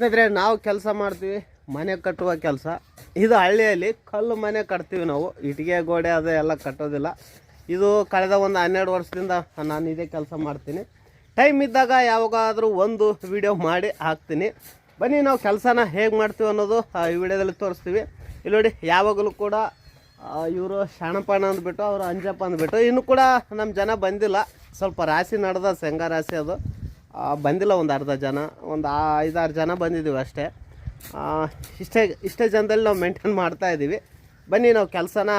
ಸ್ನೇಹಿತರೆ, ನಾವು ಕೆಲಸ ಮಾಡ್ತೀವಿ, ಮನೆ ಕಟ್ಟುವ ಕೆಲಸ. ಇದು ಹಳ್ಳಿಯಲ್ಲಿ ಕಲ್ಲು ಮನೆ ಕಟ್ತೀವಿ ನಾವು. ಇಟ್ಟಿಗೆ, ಗೋಡೆ ಅದು ಎಲ್ಲ ಕಟ್ಟೋದಿಲ್ಲ. ಇದು ಕಳೆದ ಒಂದು ಹನ್ನೆರಡು ವರ್ಷದಿಂದ ನಾನು ಇದೇ ಕೆಲಸ ಮಾಡ್ತೀನಿ. ಟೈಮ್ ಇದ್ದಾಗ ಯಾವಾಗಾದರೂ ಒಂದು ವಿಡಿಯೋ ಮಾಡಿ ಹಾಕ್ತೀನಿ. ಬನ್ನಿ, ನಾವು ಕೆಲಸನ ಹೇಗೆ ಮಾಡ್ತೀವಿ ಅನ್ನೋದು ಈ ವಿಡಿಯೋದಲ್ಲಿ ತೋರಿಸ್ತೀವಿ. ಇಲ್ಲಿ ನೋಡಿ, ಯಾವಾಗಲೂ ಕೂಡ ಇವರು ಶಾಣಪಾಣ ಅಂದ್ಬಿಟ್ಟು, ಅವರು ಅಂಜಪ್ಪ ಅಂದ್ಬಿಟ್ಟು, ಇನ್ನೂ ಕೂಡ ನಮ್ಮ ಜನ ಬಂದಿಲ್ಲ. ಸ್ವಲ್ಪ ರಾಶಿ ನಡೆದ ಶೇಂಗಾ ರಾಶಿ ಅದು. ಬಂದಿಲ್ಲ ಒಂದು ಅರ್ಧ ಜನ, ಒಂದು ಐದಾರು ಜನ ಬಂದಿದ್ದೀವಿ ಅಷ್ಟೇ. ಇಷ್ಟೇ ಇಷ್ಟೇ ಜನದಲ್ಲಿ ನಾವು ಮೇಂಟೈನ್ ಮಾಡ್ತಾ ಇದ್ದೀವಿ ಬನ್ನಿ, ನಾವು ಕೆಲಸನ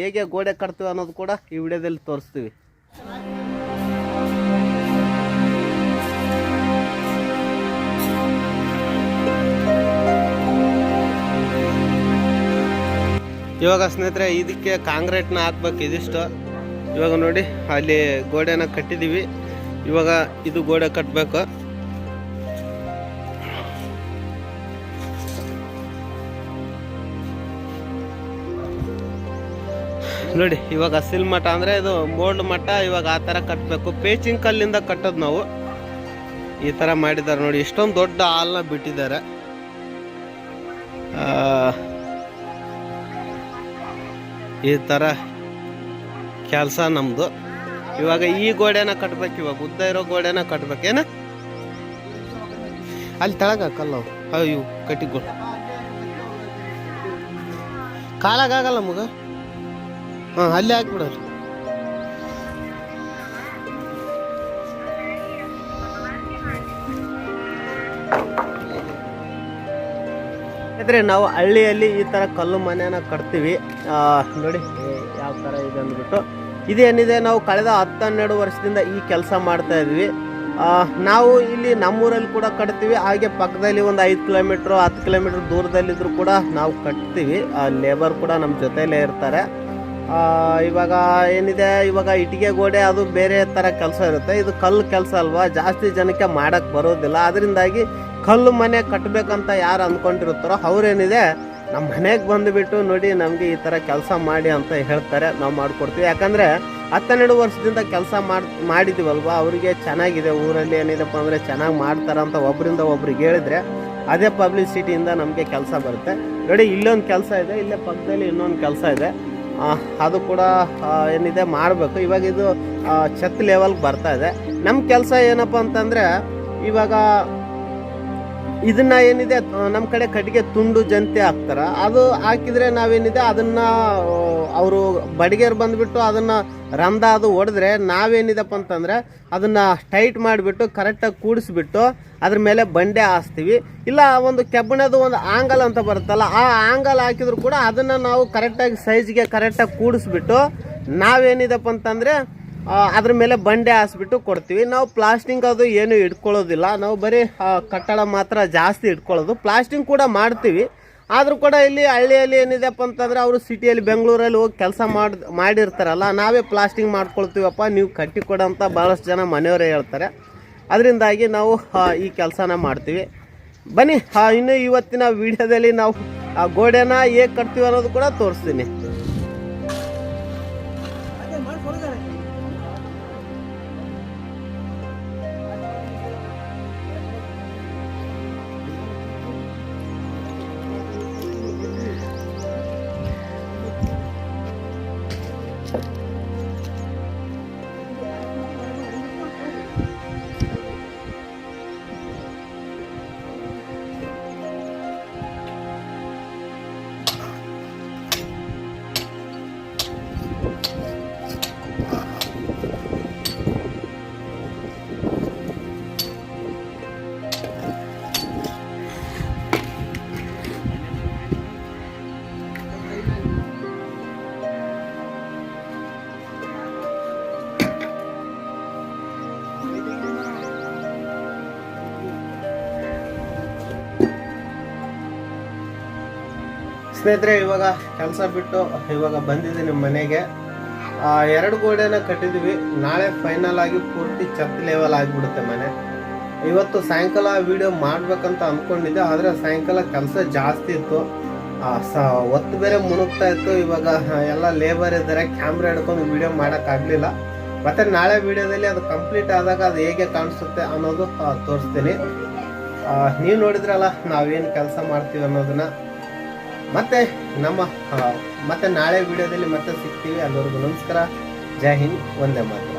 ಹೇಗೆ ಗೋಡೆ ಕಟ್ತೀವಿ ಅನ್ನೋದು ಕೂಡ ಈ ವಿಡಿಯೋದಲ್ಲಿ ತೋರಿಸ್ತೀವಿ. ಇವಾಗ ಸ್ನೇಹಿತರೆ, ಇದಕ್ಕೆ ಕಾಂಕ್ರೀಟ್ನ ಹಾಕ್ಬೇಕು ಇದಿಷ್ಟು. ಇವಾಗ ನೋಡಿ, ಅಲ್ಲಿ ಗೋಡೆನ ಕಟ್ಟಿದ್ದೀವಿ ಇವಾಗ ಇದು ಗೋಡೆ ಕಟ್ಟಬೇಕು ನೋಡಿ, ಇವಾಗ ಸಿಲ್ ಮಠ ಅಂದರೆ ಇದು ಮೋಲ್ಡ್ ಮಠ, ಇವಾಗ ಆ ಥರ ಕಟ್ಟಬೇಕು ಪೇಚಿಂಗ್ ಕಲ್ಲಿಂದ ಕಟ್ಟೋದು ನಾವು. ಈ ಥರ ಮಾಡಿದ್ದಾರೆ ನೋಡಿ, ಇಷ್ಟೊಂದು ದೊಡ್ಡ ಹಾಲ್ನ ಬಿಟ್ಟಿದ್ದಾರೆ. ಈ ಥರ ಕೆಲಸ ನಮ್ಮದು ಇವಾಗ ಈ ಗೋಡೆನ ಕಟ್ಬೇಕು, ಇವಾಗ ಉದ್ದ ಇರೋ ಗೋಡೆನ ಕಟ್ಬೇಕೇನ ಅಲ್ಲಿ ತೆಳಗ ಕಲ್ಲು ಅಯ್ಯೋ ಗೋಡೆ ಕಾಲಾಗಲ್ಲ ಮಗ? ಹಾಂ, ಅಲ್ಲಿ ಹಾಕ್ಬಿಡೋದು ಇದ್ರೆ ನಾವು ಹಳ್ಳಿಯಲ್ಲಿ ಈ ಥರ ಕಲ್ಲು ಮನೆನ ಕಟ್ತೀವಿ. ನೋಡಿ ಯಾವ ಥರ ಇದೆ ಅಂದ್ಬಿಟ್ಟು. ಇದೇನಿದೆ ನಾವು ಕಳೆದ ಹತ್ತು ಹನ್ನೆರಡು ವರ್ಷದಿಂದ ಈ ಕೆಲಸ ಮಾಡ್ತಾ ಇದ್ವಿ ನಾವು ಇಲ್ಲಿ ನಮ್ಮೂರಲ್ಲಿ ಕೂಡ ಕಟ್ತೀವಿ, ಹಾಗೆ ಪಕ್ಕದಲ್ಲಿ ಒಂದು ಐದು ಕಿಲೋಮೀಟ್ರ್, ಹತ್ತು ಕಿಲೋಮೀಟ್ರ್ ದೂರದಲ್ಲಿದ್ದರೂ ಕೂಡ ನಾವು ಕಟ್ತೀವಿ. ಲೇಬರ್ ಕೂಡ ನಮ್ಮ ಜೊತೆಯಲ್ಲೇ ಇರ್ತಾರೆ. ಇವಾಗ ಏನಿದೆ, ಇವಾಗ ಇಟ್ಟಿಗೆ ಗೋಡೆ ಅದು ಬೇರೆ ಥರ ಕೆಲಸ ಇರುತ್ತೆ. ಇದು ಕಲ್ಲು ಕೆಲಸ ಅಲ್ವಾ? ಜಾಸ್ತಿ ಜನಕ್ಕೆ ಮಾಡೋಕ್ಕೆ ಬರೋದಿಲ್ಲ. ಅದರಿಂದಾಗಿ ಕಲ್ಲು ಮನೆ ಕಟ್ಟಬೇಕಂತ ಯಾರು ಅಂದ್ಕೊಂಡಿರ್ತಾರೋ ಅವ್ರೇನಿದೆ ನಮ್ಮ ಮನೆಗೆ ಬಂದುಬಿಟ್ಟು ನೋಡಿ ನಮಗೆ ಈ ಥರ ಕೆಲಸ ಮಾಡಿ ಅಂತ ಹೇಳ್ತಾರೆ, ನಾವು ಮಾಡಿಕೊಡ್ತೀವಿ. ಯಾಕಂದರೆ ಹತ್ತೆರಡು ವರ್ಷದಿಂದ ಕೆಲಸ ಮಾಡಿ ಮಾಡಿದ್ದೀವಲ್ವ ಅವರಿಗೆ ಚೆನ್ನಾಗಿದೆ, ಊರಲ್ಲಿ ಏನಿದೆಪ್ಪ ಅಂದರೆ ಚೆನ್ನಾಗಿ ಮಾಡ್ತಾರೆ ಅಂತ ಒಬ್ಬರಿಂದ ಒಬ್ರಿಗೆ ಹೇಳಿದ್ರೆ ಅದೇ ಪಬ್ಲಿಸಿಟಿಯಿಂದ ನಮಗೆ ಕೆಲಸ ಬರುತ್ತೆ. ನೋಡಿ, ಇಲ್ಲೊಂದು ಕೆಲಸ ಇದೆ, ಇಲ್ಲೇ ಪಕ್ಕದಲ್ಲಿ ಇನ್ನೊಂದು ಕೆಲಸ ಇದೆ. ಅದು ಕೂಡ ಏನಿದೆ ಮಾಡಬೇಕು. ಇವಾಗ ಇದು ಛತ್ ಲೆವೆಲ್ಗೆ ಬರ್ತಾ ಇದೆ. ನಮ್ಮ ಕೆಲಸ ಏನಪ್ಪ ಅಂತಂದರೆ, ಇವಾಗ ಇದನ್ನ ಏನಿದೆ ನಮ್ಮ ಕಡೆ ಕಟ್ಟಿಗೆ ತುಂಡು ಜಂತೆ ಹಾಕ್ತಾರ. ಅದು ಹಾಕಿದ್ರೆ ನಾವೇನಿದೆ, ಅದನ್ನ ಅವರು ಬಡಿಗೆರು ಬಂದ್ಬಿಟ್ಟು ಅದನ್ನ ರಂಧ ಅದು ಹೊಡೆದ್ರೆ ನಾವೇನಿದಪ್ಪ ಅಂತಂದ್ರೆ ಅದನ್ನ ಟೈಟ್ ಮಾಡಿಬಿಟ್ಟು ಕರೆಕ್ಟಾಗಿ ಕೂಡಿಸ್ಬಿಟ್ಟು ಅದ್ರ ಮೇಲೆ ಬಂಡೆ ಹಾಸ್ತೀವಿ. ಇಲ್ಲ, ಒಂದು ಕೆಬ್ಬಣದ ಒಂದು ಆಂಗಲ್ ಅಂತ ಬರುತ್ತಲ್ಲ, ಆ ಆಂಗಲ್ ಹಾಕಿದ್ರು ಕೂಡ ಅದನ್ನ ನಾವು ಕರೆಕ್ಟಾಗಿ ಸೈಜ್ಗೆ ಕರೆಕ್ಟಾಗಿ ಕೂಡಿಸ್ಬಿಟ್ಟು ನಾವೇನಿದಪ್ಪ ಅಂತಂದ್ರೆ ಅದ್ರ ಮೇಲೆ ಬಂಡೆ ಹಾಸ್ಬಿಟ್ಟು ಕೊಡ್ತೀವಿ. ನಾವು ಪ್ಲಾಸ್ಟಿಂಗ್ ಅದು ಏನು ಇಟ್ಕೊಳ್ಳೋದಿಲ್ಲ. ನಾವು ಬರೀ ಕಟ್ಟಡ ಮಾತ್ರ ಜಾಸ್ತಿ ಇಟ್ಕೊಳ್ಳೋದು. ಪ್ಲಾಸ್ಟಿಂಗ್ ಕೂಡ ಮಾಡ್ತೀವಿ. ಆದರೂ ಕೂಡ ಇಲ್ಲಿ ಹಳ್ಳಿಯಲ್ಲಿ ಏನಿದೆಪ್ಪ ಅಂತಂದ್ರೆ ಅವರು ಸಿಟಿಯಲ್ಲಿ ಬೆಂಗಳೂರಲ್ಲಿ ಹೋಗಿ ಕೆಲಸ ಮಾಡಿ, ಮಾಡಿರ್ತಾರಲ್ಲ, ನಾವೇ ಪ್ಲಾಸ್ಟಿಂಗ್ ಮಾಡ್ಕೊಳ್ತೀವಪ್ಪ, ನೀವು ಕಟ್ಟಿ ಅಂತ ಭಾಳಷ್ಟು ಜನ ಮನೆಯವರೇ ಹೇಳ್ತಾರೆ. ಅದರಿಂದಾಗಿ ನಾವು ಈ ಕೆಲಸನ ಮಾಡ್ತೀವಿ. ಬನ್ನಿ ಇನ್ನು ಇವತ್ತಿನ ವಿಡಿಯೋದಲ್ಲಿ ನಾವು, ಆ, ಗೋಡೆನ ಹೇಗೆ ಕಟ್ತೀವಿ ಅನ್ನೋದು ಕೂಡ ತೋರಿಸ್ತೀನಿ. ಸ್ನೇಹಿತರೆ, ಇವಾಗ ಕೆಲಸ ಬಿಟ್ಟು ಇವಾಗ ಬಂದಿದ್ದೀನಿ ಮನೆಗೆ. ಎರಡು ಗೋಡೆನ ಕಟ್ಟಿದ್ವಿ. ನಾಳೆ ಫೈನಲ್ ಆಗಿ ಪೂರ್ತಿ ಚತ್ ಲೆವೆಲ್ ಆಗಿಬಿಡುತ್ತೆ ಮನೆ. ಇವತ್ತು ಸಾಯಂಕಾಲ ವಿಡಿಯೋ ಮಾಡಬೇಕಂತ ಅಂದ್ಕೊಂಡಿದ್ದೆ ಆದರೆ ಸಾಯಂಕಾಲ ಕೆಲಸ ಜಾಸ್ತಿ ಇತ್ತು. ಒತ್ತು ಬೇರೆ ಮುಣುಗ್ತಾ ಇತ್ತು. ಇವಾಗ ಎಲ್ಲ ಲೇಬರ್ ಇದ್ದಾರೆ. ಕ್ಯಾಮ್ರಾ ಹಿಡ್ಕೊಂಡು ವೀಡಿಯೋ ಮಾಡೋಕ್ಕಾಗಲಿಲ್ಲ ಮತ್ತು ನಾಳೆ ವಿಡಿಯೋದಲ್ಲಿ ಅದು ಕಂಪ್ಲೀಟ್ ಆದಾಗ ಅದು ಹೇಗೆ ಕಾಣಿಸುತ್ತೆ ಅನ್ನೋದು ತೋರಿಸ್ತೀನಿ. ನೀವು ನೋಡಿದ್ರಲ್ಲ, ನಾವೇನು ಕೆಲಸ ಮಾಡ್ತೀವಿ ಅನ್ನೋದನ್ನ. ಮತ್ತೆ ನಮ್ಮ ಮತ್ತೆ ನಾಳೆ ವಿಡಿಯೋದಲ್ಲಿ ಮತ್ತೆ ಸಿಗ್ತೀವಿ. ಅಲ್ಲಿವರೆಗೂ ನಮಸ್ಕಾರ. ಜೈ ಹಿಂದ್ ಒಂದೇ ಮಾತ್ರ.